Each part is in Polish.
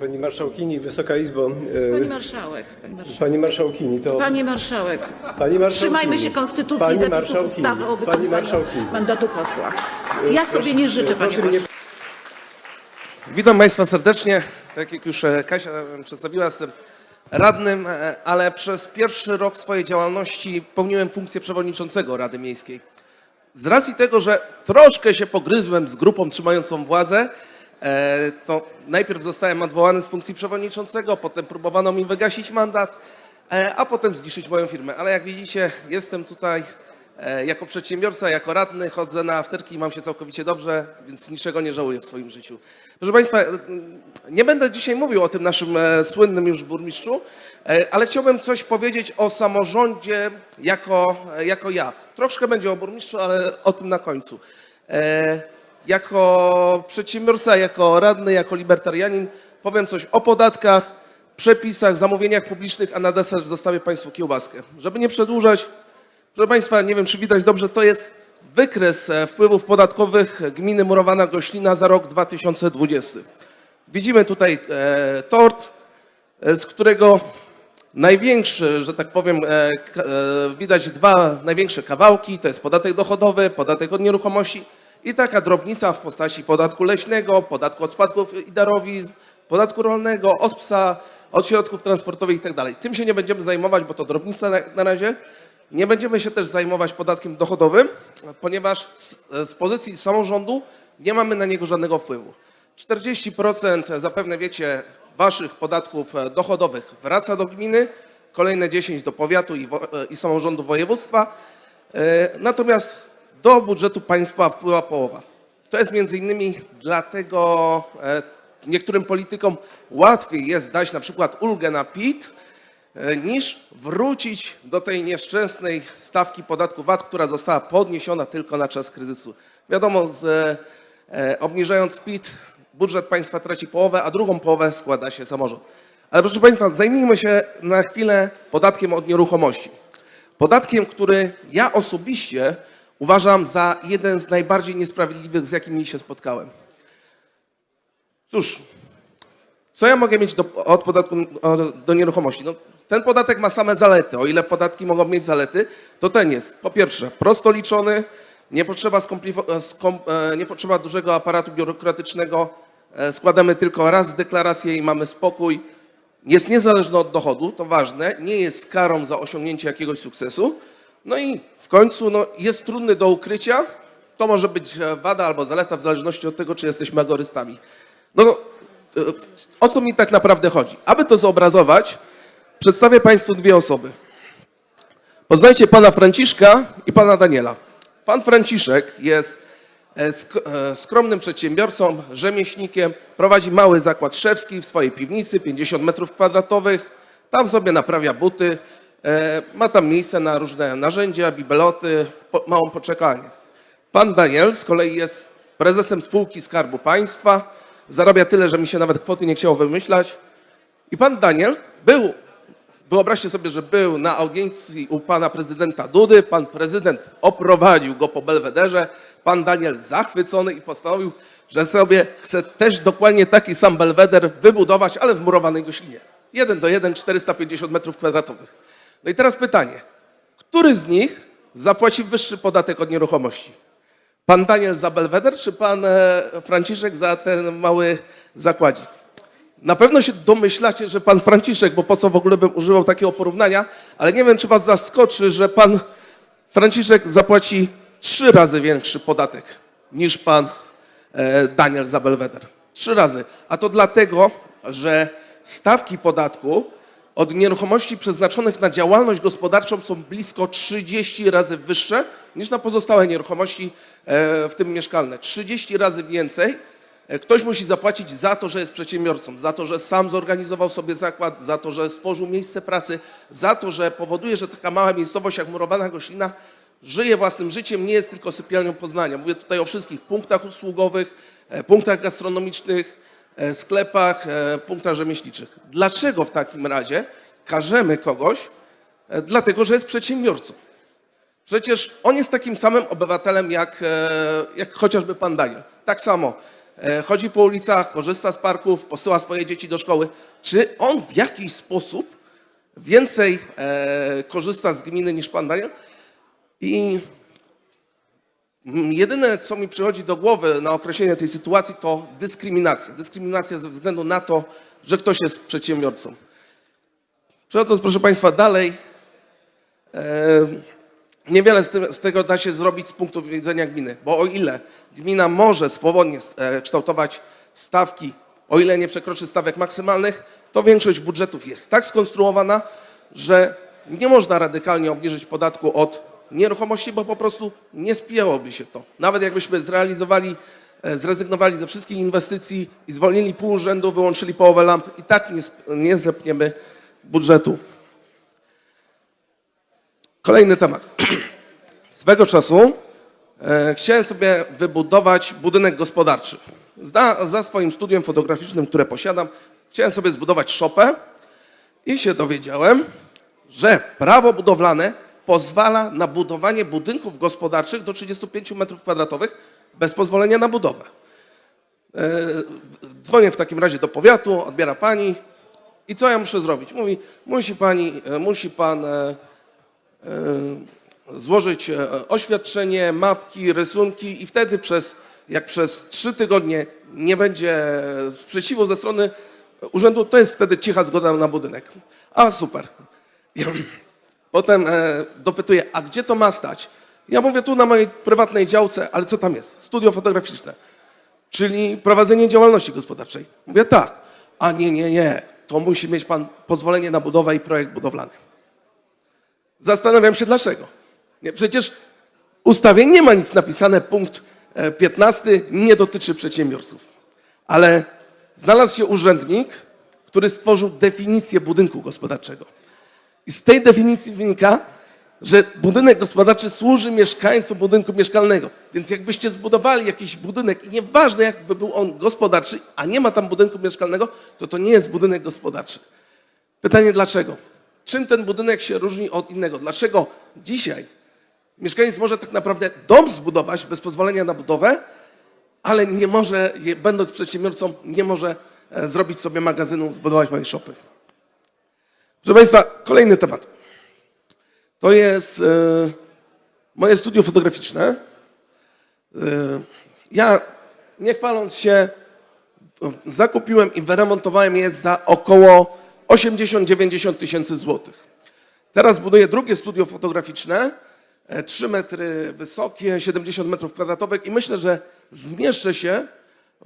Pani Marszałkini, Wysoka Izbo. e, Pani marszałek, pani marszałek. Pani Marszałkini, to... Pani marszałek. Pani Marszałkini. Trzymajmy się konstytucji Pani i zapisów Marszałkini. ustawy o Pani Marszałkini. mandatu posła. Ja sobie nie życzę, panie proszę pośle. Witam Państwa serdecznie. Tak jak już e, Kasia e, przedstawiła, jestem radnym, e, ale przez pierwszy rok swojej działalności pełniłem funkcję przewodniczącego Rady Miejskiej. Z racji tego, że troszkę się pogryzłem z grupą trzymającą władzę, e, to najpierw zostałem odwołany z funkcji przewodniczącego, potem próbowano mi wygasić mandat, e, a potem zniszczyć moją firmę. Ale jak widzicie, jestem tutaj e, jako przedsiębiorca, jako radny, chodzę na afterki i mam się całkowicie dobrze, więc niczego nie żałuję w swoim życiu. Proszę Państwa, e, nie będę dzisiaj mówił o tym naszym e, słynnym już burmistrzu, e, ale chciałbym coś powiedzieć o samorządzie jako, e, jako ja. Troszkę będzie o burmistrzu, ale o tym na końcu. Jako przedsiębiorca, jako radny, jako libertarianin powiem coś o podatkach, przepisach, zamówieniach publicznych, a na deser zostawię Państwu kiełbaskę. Żeby nie przedłużać, Proszę Państwa, nie wiem czy widać dobrze, to jest wykres e, wpływów podatkowych gminy Murowana Goślina za rok 2020. Widzimy tutaj e, tort, e, z którego największy, że tak powiem, e, e, widać dwa największe kawałki, to jest podatek dochodowy, podatek od nieruchomości i taka drobnica w postaci podatku leśnego, podatku od spadków i darowizn, podatku rolnego, od psa, od środków transportowych i tak. Tym się nie będziemy zajmować, bo to drobnica na, na razie. Nie będziemy się też zajmować podatkiem dochodowym, ponieważ z, z pozycji samorządu nie mamy na niego żadnego wpływu. 40% zapewne wiecie waszych podatków e, dochodowych wraca do gminy, kolejne 10 do powiatu i, wo- e, i samorządu województwa. E, Natomiast do budżetu państwa wpływa połowa. To jest między innymi dlatego e, niektórym politykom łatwiej jest dać na przykład ulgę na PIT, e, niż wrócić do tej nieszczęsnej stawki podatku VAT, która została podniesiona tylko na czas kryzysu. Wiadomo, z, e, obniżając PIT, budżet państwa traci połowę, a drugą połowę składa się samorząd. Ale proszę Państwa, zajmijmy się na chwilę podatkiem od nieruchomości. Podatkiem, który ja osobiście uważam za jeden z najbardziej niesprawiedliwych, z jakimi się spotkałem. Cóż, co ja mogę mieć do, od podatku do nieruchomości? No, ten podatek ma same zalety. O ile podatki mogą mieć zalety, to ten jest po pierwsze prosto liczony, nie potrzeba, skom, e, nie potrzeba dużego aparatu biurokratycznego, e, składamy tylko raz deklarację i mamy spokój. Jest niezależny od dochodu, to ważne, nie jest karą za osiągnięcie jakiegoś sukcesu. No i w końcu no, jest trudny do ukrycia. To może być e, wada albo zaleta w zależności od tego, czy jesteśmy agorystami. No, e, o co mi tak naprawdę chodzi? Aby to zobrazować, przedstawię Państwu dwie osoby. Poznajcie pana Franciszka i pana Daniela. Pan Franciszek jest e, sk- skromnym przedsiębiorcą, rzemieślnikiem, prowadzi mały zakład szewski w swojej piwnicy, 50 metrów kwadratowych. Tam sobie naprawia buty, ma tam miejsce na różne narzędzia, bibeloty, małą poczekalnię. Pan Daniel z kolei jest prezesem spółki Skarbu Państwa, zarabia tyle, że mi się nawet kwoty nie chciało wymyślać. I pan Daniel był, wyobraźcie sobie, że był na audiencji u pana prezydenta Dudy, pan prezydent oprowadził go po belwederze, pan Daniel zachwycony i postanowił, że sobie chce też dokładnie taki sam belweder wybudować, ale w murowanej goślinie. Jeden do jeden, 450 metrów kwadratowych. No i teraz pytanie, który z nich zapłaci wyższy podatek od nieruchomości? Pan Daniel za belweder, czy pan e, Franciszek za ten mały zakładzik? Na pewno się domyślacie, że pan Franciszek, bo po co w ogóle bym używał takiego porównania, ale nie wiem, czy was zaskoczy, że pan Franciszek zapłaci trzy razy większy podatek niż pan e, Daniel za Belweder. Trzy razy. A to dlatego, że stawki podatku od nieruchomości przeznaczonych na działalność gospodarczą są blisko 30 razy wyższe niż na pozostałe nieruchomości, e, w tym mieszkalne. 30 razy więcej E, Ktoś musi zapłacić za to, że jest przedsiębiorcą, za to, że sam zorganizował sobie zakład, za to, że stworzył miejsce pracy, za to, że powoduje, że taka mała miejscowość jak Murowana Goślina żyje własnym życiem, nie jest tylko sypialnią Poznania. Mówię tutaj o wszystkich punktach usługowych, e, punktach gastronomicznych, sklepach, e, punktach rzemieślniczych. Dlaczego w takim razie karzemy kogoś? E, Dlatego, że jest przedsiębiorcą. Przecież on jest takim samym obywatelem jak, e, jak chociażby pan Daniel. Tak samo e, chodzi po ulicach, korzysta z parków, posyła swoje dzieci do szkoły. Czy on w jakiś sposób więcej e, korzysta z gminy niż pan Daniel? I jedyne, co mi przychodzi do głowy na określenie tej sytuacji, to dyskryminacja. Dyskryminacja ze względu na to, że ktoś jest przedsiębiorcą. Przechodząc, proszę Państwa, dalej, e, niewiele z tego da się zrobić z punktu widzenia gminy, bo o ile gmina może swobodnie e, kształtować stawki, o ile nie przekroczy stawek maksymalnych, to większość budżetów jest tak skonstruowana, że nie można radykalnie obniżyć podatku od nieruchomości, bo po prostu nie spijałoby się to. Nawet jakbyśmy zrealizowali, e, zrezygnowali ze wszystkich inwestycji i zwolnili pół urzędu, wyłączyli połowę lamp, i tak nie, nie zepniemy budżetu. Kolejny temat. Swego czasu e, chciałem sobie wybudować budynek gospodarczy. Za, za swoim studium fotograficznym, które posiadam, chciałem sobie zbudować szopę i się dowiedziałem, że prawo budowlane pozwala na budowanie budynków gospodarczych do 35 m2 bez pozwolenia na budowę. E, Dzwonię w takim razie do powiatu, odbiera pani i co ja muszę zrobić? Mówi, musi pani, e, musi pan e, złożyć oświadczenie, mapki, rysunki i wtedy przez, jak przez trzy tygodnie nie będzie sprzeciwu ze strony urzędu, to jest wtedy cicha zgoda na budynek. A super. Potem e, dopytuję, a gdzie to ma stać? Ja mówię tu na mojej prywatnej działce, ale co tam jest? Studio fotograficzne, czyli prowadzenie działalności gospodarczej. Mówię tak, a nie, nie, nie, to musi mieć pan pozwolenie na budowę i projekt budowlany. Zastanawiam się dlaczego. Nie, przecież w ustawie nie ma nic napisane, punkt e, 15 nie dotyczy przedsiębiorców. Ale znalazł się urzędnik, który stworzył definicję budynku gospodarczego. I z tej definicji wynika, że budynek gospodarczy służy mieszkańcom budynku mieszkalnego. Więc jakbyście zbudowali jakiś budynek i nieważne jakby był on gospodarczy, a nie ma tam budynku mieszkalnego, to to nie jest budynek gospodarczy. Pytanie dlaczego? Czym ten budynek się różni od innego? Dlaczego dzisiaj mieszkaniec może tak naprawdę dom zbudować bez pozwolenia na budowę, ale nie może, będąc przedsiębiorcą, nie może e, zrobić sobie magazynu, zbudować mojej szopy? Proszę Państwa, kolejny temat. To jest e, moje studio fotograficzne. E, ja, nie chwaląc się, e, zakupiłem i wyremontowałem je za około 80-90 tysięcy złotych. Teraz buduję drugie studio fotograficzne, e, 3 metry wysokie, 70 metrów kwadratowych i myślę, że zmieszczę się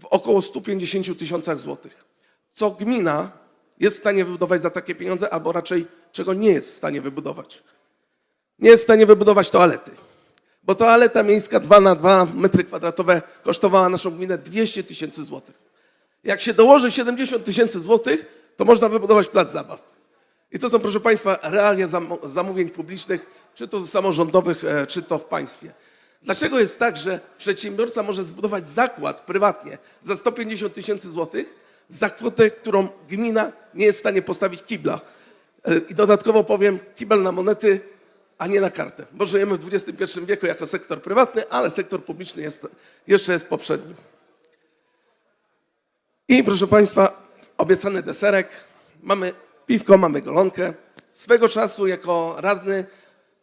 w około 150 tysiącach złotych. Co gmina jest w stanie wybudować za takie pieniądze, albo raczej czego nie jest w stanie wybudować. Nie jest w stanie wybudować toalety. Bo toaleta miejska 2 na 2 metry kwadratowe kosztowała naszą gminę 200 tysięcy złotych. Jak się dołoży 70 tysięcy złotych, to można wybudować plac zabaw. I to są, proszę Państwa, realia zam- zamówień publicznych, czy to samorządowych, e, czy to w państwie. Dlaczego jest tak, że przedsiębiorca może zbudować zakład prywatnie za 150 tysięcy złotych za kwotę, którą gmina nie jest w stanie postawić kibla? E, I dodatkowo powiem, kibel na monety, a nie na kartę. Bo żyjemy w XXI wieku jako sektor prywatny, ale sektor publiczny jest, jeszcze jest poprzedni. I proszę Państwa, obiecany deserek. Mamy piwko, mamy golonkę. Swego czasu jako radny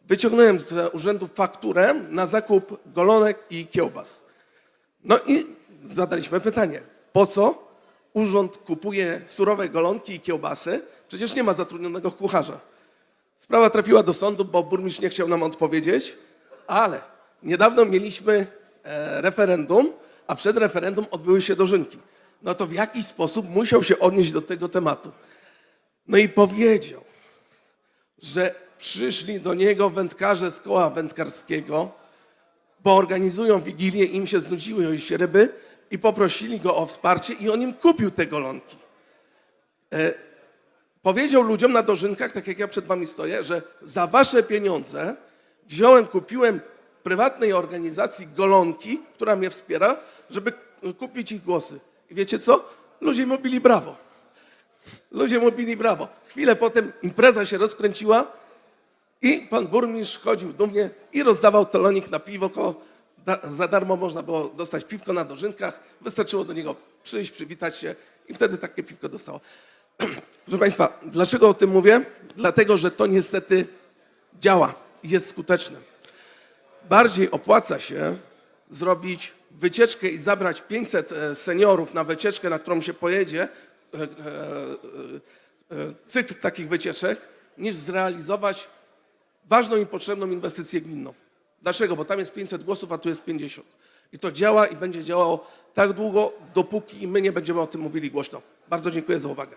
wyciągnąłem z urzędu fakturę na zakup golonek i kiełbas. No i zadaliśmy pytanie, po co urząd kupuje surowe golonki i kiełbasy? Przecież nie ma zatrudnionego kucharza. Sprawa trafiła do sądu, bo burmistrz nie chciał nam odpowiedzieć, ale niedawno mieliśmy e, referendum, a przed referendum odbyły się dożynki. No to w jakiś sposób musiał się odnieść do tego tematu. No i powiedział, że przyszli do niego wędkarze z koła wędkarskiego, bo organizują wigilię, im się znudziły się ryby i poprosili go o wsparcie i on im kupił te golonki. E, powiedział ludziom na dożynkach, tak jak ja przed wami stoję, że za wasze pieniądze wziąłem, kupiłem prywatnej organizacji golonki, która mnie wspiera, żeby kupić ich głosy. I wiecie co? Ludzie mu bili brawo. Ludzie mu bili brawo. Chwilę potem impreza się rozkręciła i pan burmistrz chodził dumnie i rozdawał talonik na piwo ko da, za darmo można było dostać piwko na dożynkach, wystarczyło do niego przyjść, przywitać się i wtedy takie piwko dostało. Proszę Państwa, dlaczego o tym mówię? Dlatego, że to niestety działa i jest skuteczne. Bardziej opłaca się zrobić wycieczkę i zabrać 500 e, seniorów na wycieczkę, na którą się pojedzie, e, e, cykl takich wycieczek, niż zrealizować ważną i potrzebną inwestycję gminną. Dlaczego? Bo tam jest 500 głosów, a tu jest 50. I to działa i będzie działało tak długo, dopóki my nie będziemy o tym mówili głośno. Bardzo dziękuję za uwagę.